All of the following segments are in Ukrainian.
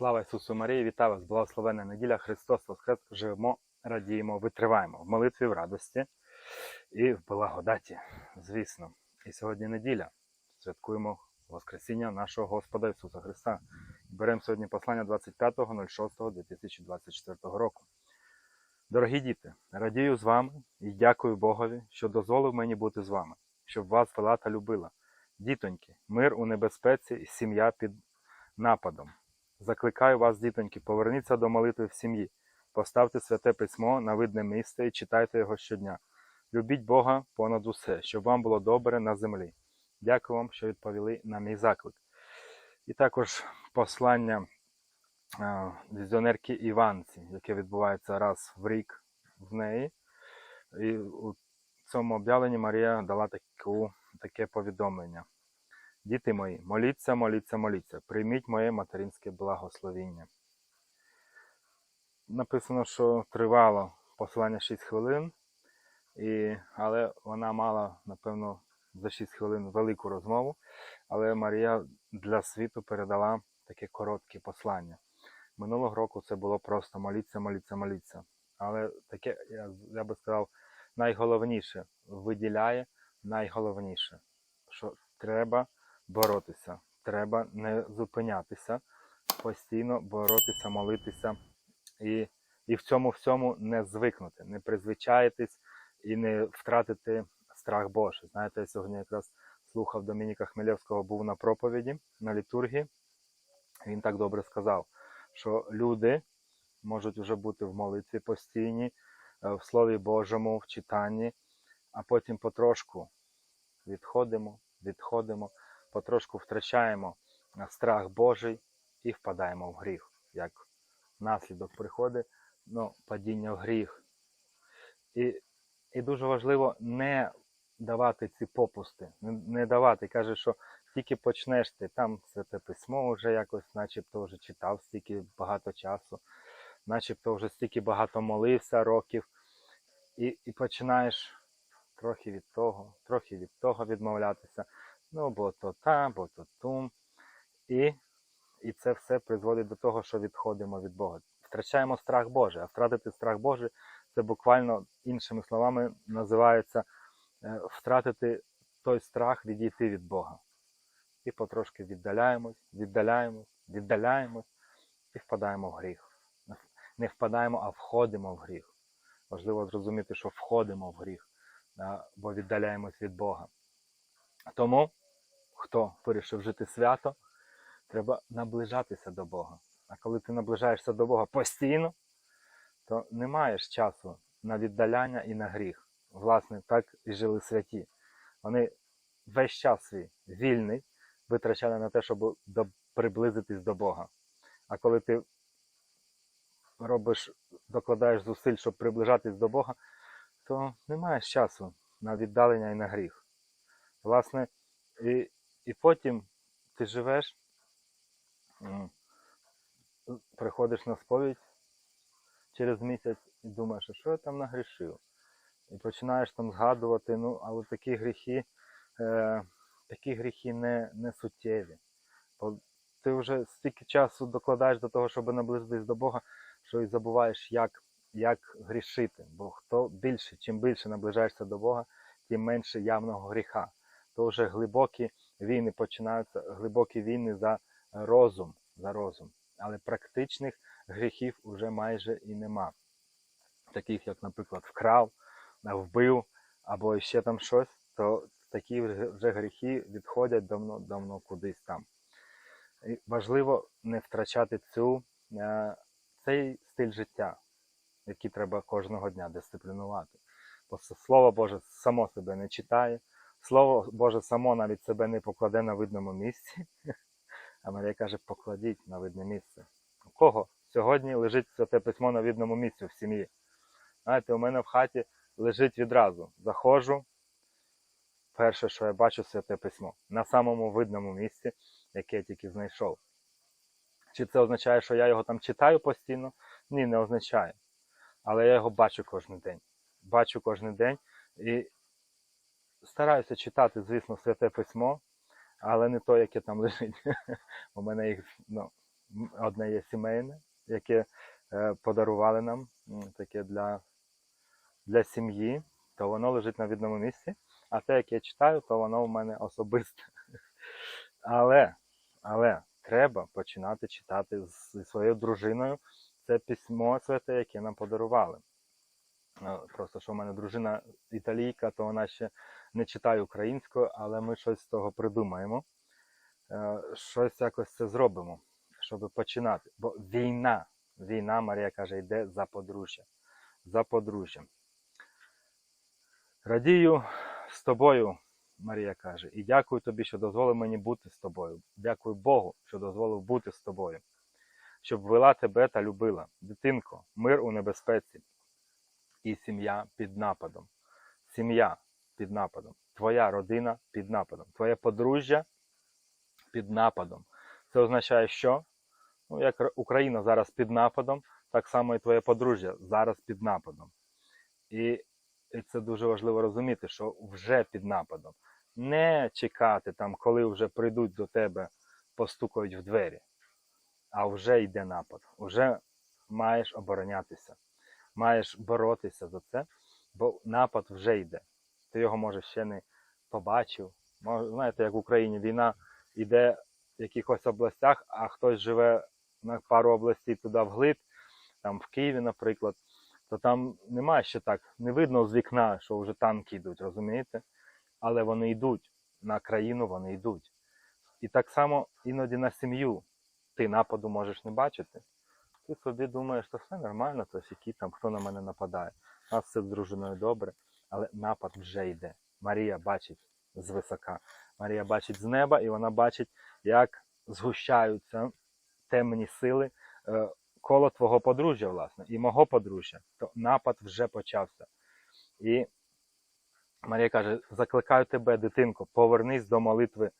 Слава Ісусу Марії, вітаю вас, благословенна неділя, Христос Воскрес, живемо, радіємо, витриваємо в молитві, в радості і в благодаті, звісно. І сьогодні неділя. Святкуємо Воскресіння нашого Господа Ісуса Христа. Беремо сьогодні послання 25.06.2024 року. Дорогі діти, радію з вами і дякую Богові, що дозволив мені бути з вами, щоб вас вела та любила. Дітоньки, мир у небезпеці і сім'я під нападом. Закликаю вас, дітоньки, поверніться до молитви в сім'ї, поставте святе письмо на видне місце і читайте його щодня. Любіть Бога понад усе, щоб вам було добре на землі. Дякую вам, що відповіли на мій заклик. І також послання е, візіонерки Іванці, яке відбувається раз в рік в неї. І у цьому об'явленні Марія дала таку, таке повідомлення. Діти мої, моліться, моліться, моліться, прийміть моє материнське благословіння. Написано, що тривало посилання 6 хвилин, і, але вона мала, напевно, за 6 хвилин велику розмову, але Марія для світу передала таке коротке послання. Минулого року це було просто моліться, моліться, моліться. Але таке, я, я би сказав, найголовніше виділяє найголовніше, що треба боротися. Треба не зупинятися, постійно боротися, молитися і, і в цьому всьому не звикнути, не призвичаїтись і не втратити страх Божий. Знаєте, я сьогодні якраз слухав Домініка Хмельовського, був на проповіді на літургії. Він так добре сказав, що люди можуть вже бути в молитві постійні, е, в Слові Божому, в читанні, а потім потрошку відходимо, відходимо потрошку втрачаємо страх Божий і впадаємо в гріх. Як наслідок приходить ну, падіння в гріх. І, і дуже важливо не давати ці попусти, не, давати. Каже, що тільки почнеш ти, там святе письмо вже якось, начебто вже читав стільки багато часу, начебто вже стільки багато молився років, і, і починаєш трохи від того, трохи від того відмовлятися. Ну, бо то та, бо то тум. І, і це все призводить до того, що відходимо від Бога. Втрачаємо страх Божий, а втратити страх Божий це буквально іншими словами називається е, втратити той страх відійти від Бога. І потрошки віддаляємось, віддаляємось, віддаляємось і впадаємо в гріх. Не впадаємо, а входимо в гріх. Важливо зрозуміти, що входимо в гріх, бо віддаляємось від Бога. Тому хто вирішив жити свято, треба наближатися до Бога. А коли ти наближаєшся до Бога постійно, то не маєш часу на віддаляння і на гріх. Власне, так і жили святі. Вони весь час свій вільний витрачали на те, щоб приблизитись до Бога. А коли ти робиш, докладаєш зусиль, щоб приближатись до Бога, то не маєш часу на віддалення і на гріх. Власне, і і потім ти живеш, приходиш на сповідь через місяць і думаєш, а що я там нагрішив? І починаєш там згадувати, ну, але такі гріхи, е, такі гріхи не, не суттєві. Бо ти вже стільки часу докладаєш до того, щоб наблизитись до Бога, що і забуваєш, як як грішити. Бо хто більше, чим більше наближаєшся до Бога, тим менше явного гріха. То вже глибокі війни починаються глибокі війни за розум, за розум. Але практичних гріхів вже майже і нема. Таких, як, наприклад, вкрав, вбив або ще там щось, то такі вже гріхи відходять давно-давно кудись там. І Важливо не втрачати цю, е, цей стиль життя, який треба кожного дня дисциплінувати. Бо Слово Боже само себе не читає. Слово Боже само навіть себе не покладе на видному місці. А Марія каже, покладіть на видне місце. У кого сьогодні лежить святе письмо на видному місці в сім'ї? Знаєте, у мене в хаті лежить відразу. Заходжу. Перше, що я бачу, святе письмо. На самому видному місці, яке я тільки знайшов. Чи це означає, що я його там читаю постійно? Ні, не означає. Але я його бачу кожен день. Бачу кожен день. І стараюся читати, звісно, святе письмо, але не то, яке там лежить. У мене їх ну, одне є сімейне, яке е, подарували нам, таке для, для сім'ї, то воно лежить на відному місці. А те, яке я читаю, то воно в мене особисте. Але, але треба починати читати зі своєю дружиною це письмо святе, яке нам подарували. Е, Просто що в мене дружина італійка, то вона ще не читає українською, але ми щось з того придумаємо. Е, Щось якось це зробимо, щоб починати. Бо війна, війна, Марія каже, йде за подружжя. За подружжям. Радію з тобою, Марія каже, і дякую тобі, що дозволив мені бути з тобою. Дякую Богу, що дозволив бути з тобою, щоб вела тебе та любила. Дитинко, мир у небезпеці і сім'я під нападом. Сім'я під нападом, твоя родина під нападом, твоє подружжя під нападом. Це означає, що ну, як Україна зараз під нападом, так само і твоє подружжя зараз під нападом. І, це дуже важливо розуміти, що вже під нападом. Не чекати там, коли вже прийдуть до тебе, постукають в двері, а вже йде напад. Вже маєш оборонятися, маєш боротися за це, бо напад вже йде. Ти його може ще не побачив. Знаєте, як в Україні війна йде в якихось областях, а хтось живе на пару областей туди вглиб, там в Києві, наприклад, то там немає ще так, не видно з вікна, що вже танки йдуть, розумієте? Але вони йдуть на країну, вони йдуть. І так само іноді на сім'ю ти нападу можеш не бачити. Ти собі думаєш, що все нормально, то який там хто на мене нападає. У нас все з дружиною добре, але напад вже йде. Марія бачить звисока. Марія бачить з неба, і вона бачить, як згущаються темні сили е, коло твого подружжя, власне, і мого подружжя. То напад вже почався. І Марія каже: закликаю тебе, дитинко, повернись до молитви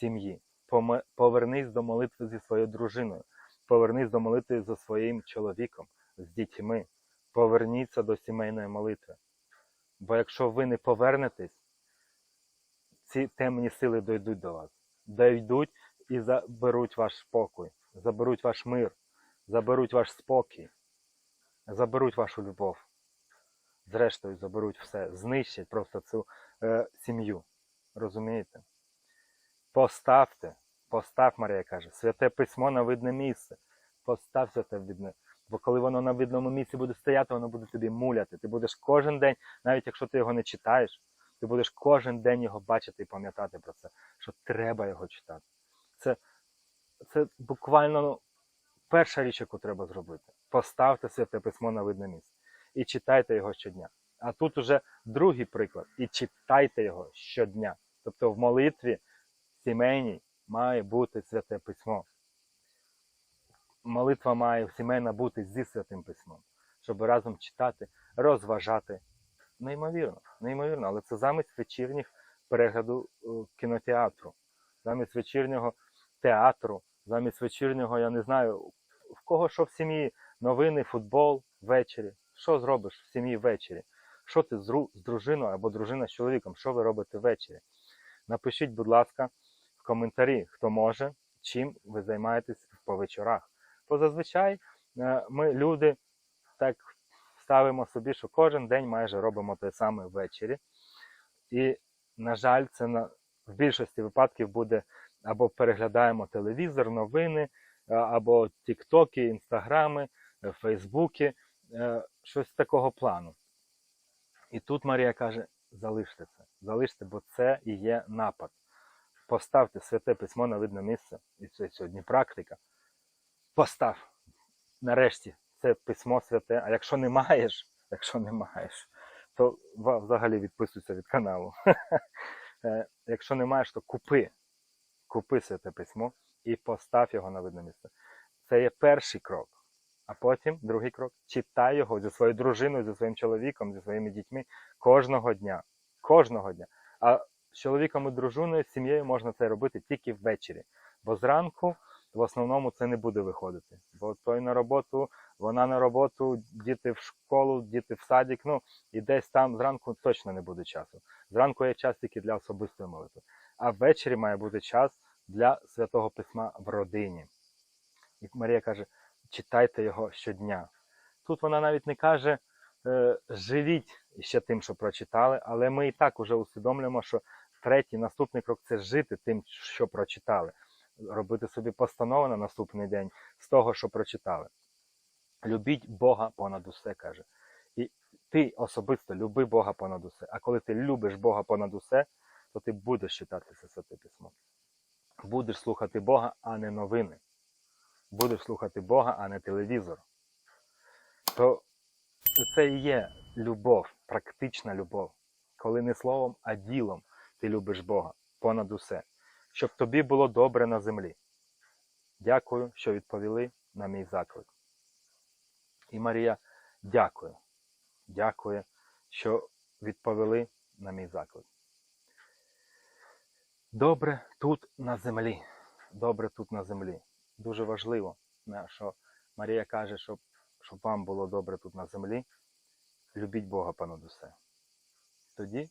сім'ї, повернись до молитви зі своєю дружиною, повернись до молитви зі своїм чоловіком, з дітьми, поверніться до сімейної молитви. Бо якщо ви не повернетесь, ці темні сили дійдуть до вас, дійдуть і заберуть ваш спокій, заберуть ваш мир, заберуть ваш спокій, заберуть вашу любов. Зрештою, заберуть все, знищать просто цю е, сім'ю. Розумієте? Поставте, постав, Марія каже, святе письмо на видне місце. Постав святе видне. Бо коли воно на видному місці буде стояти, воно буде тобі муляти. Ти будеш кожен день, навіть якщо ти його не читаєш, ти будеш кожен день його бачити і пам'ятати про це, що треба його читати. Це, це буквально ну, перша річ, яку треба зробити. Поставте святе письмо на видне місце і читайте його щодня. А тут уже другий приклад. І читайте його щодня. Тобто в молитві сімейній має бути святе письмо. Молитва має сімейна бути зі святим письмом, щоб разом читати, розважати. Неймовірно, неймовірно, але це замість вечірніх перегляду е, кінотеатру, замість вечірнього театру, замість вечірнього, я не знаю, в кого що в сім'ї, новини, футбол ввечері. Що зробиш в сім'ї ввечері? Що ти з, дружиною або дружина з чоловіком? Що ви робите ввечері? Напишіть, будь ласка, коментарі, хто може, чим ви займаєтесь по вечорах. Бо зазвичай е, ми люди так ставимо собі, що кожен день майже робимо те саме ввечері. І, на жаль, це на, в більшості випадків буде або переглядаємо телевізор, новини, е, або тіктоки, інстаграми, е, фейсбуки, щось такого плану. І тут Марія каже: залиште це, залиште, бо це і є напад. Поставте святе письмо на видне місце, і це сьогодні практика. Постав нарешті це письмо святе. А якщо не маєш, якщо не маєш, то взагалі відписуйся від каналу. Е, Якщо не маєш, то купи. Купи святе письмо і постав його на видне місце. Це є перший крок. А потім другий крок читай його зі своєю дружиною, зі своїм чоловіком, зі своїми дітьми кожного дня. Кожного дня. А чоловіком і дружиною, з сім'єю можна це робити тільки ввечері. Бо зранку в основному це не буде виходити. Бо той на роботу, вона на роботу, діти в школу, діти в садик. Ну і десь там зранку точно не буде часу. Зранку є час тільки для особистої молитви. А ввечері має бути час для святого письма в родині. І Марія каже, читайте його щодня. Тут вона навіть не каже, е, живіть ще тим, що прочитали, але ми і так уже усвідомлюємо, що третій наступний крок це жити тим, що прочитали, робити собі постанови на наступний день з того, що прочитали. Любіть Бога понад усе, каже. І ти особисто люби Бога понад усе. А коли ти любиш Бога понад усе, то ти будеш читати це святе письмо. Будеш слухати Бога, а не новини. Будеш слухати Бога, а не телевізор. То це і є любов, практична любов. Коли не словом, а ділом ти любиш Бога понад усе. Щоб тобі було добре на землі. Дякую, що відповіли на мій заклик. І Марія дякує. Дякує, що відповіли на мій заклик. Добре тут на землі. Добре тут на землі. Дуже важливо, що Марія каже, щоб, щоб вам було добре тут на землі. Любіть Бога понад усе. Тоді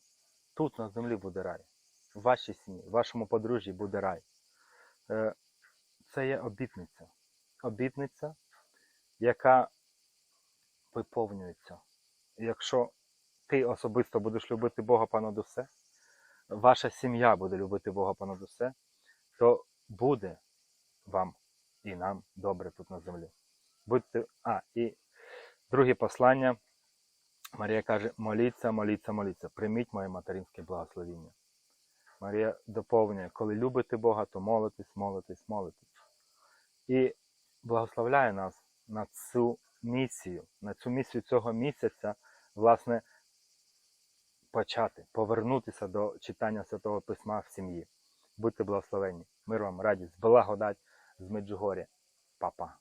тут на землі буде рай. В вашій сім'ї, в вашому подружжі буде рай. Е, Це є обітниця. Обітниця, яка виповнюється. Якщо ти особисто будеш любити Бога понад усе, ваша сім'я буде любити Бога понад усе, то буде вам і нам добре тут на землі. Будьте. А, і друге послання. Марія каже: моліться, моліться, моліться. Прийміть моє материнське благословіння. Марія доповнює, коли любите Бога, то молитесь, молитесь, молитесь. І благословляє нас на цю місію, на цю місію цього місяця, власне, почати, повернутися до читання Святого Письма в сім'ї. Будьте благословенні. Мир вам, радість, благодать з Меджугоря. Па-па.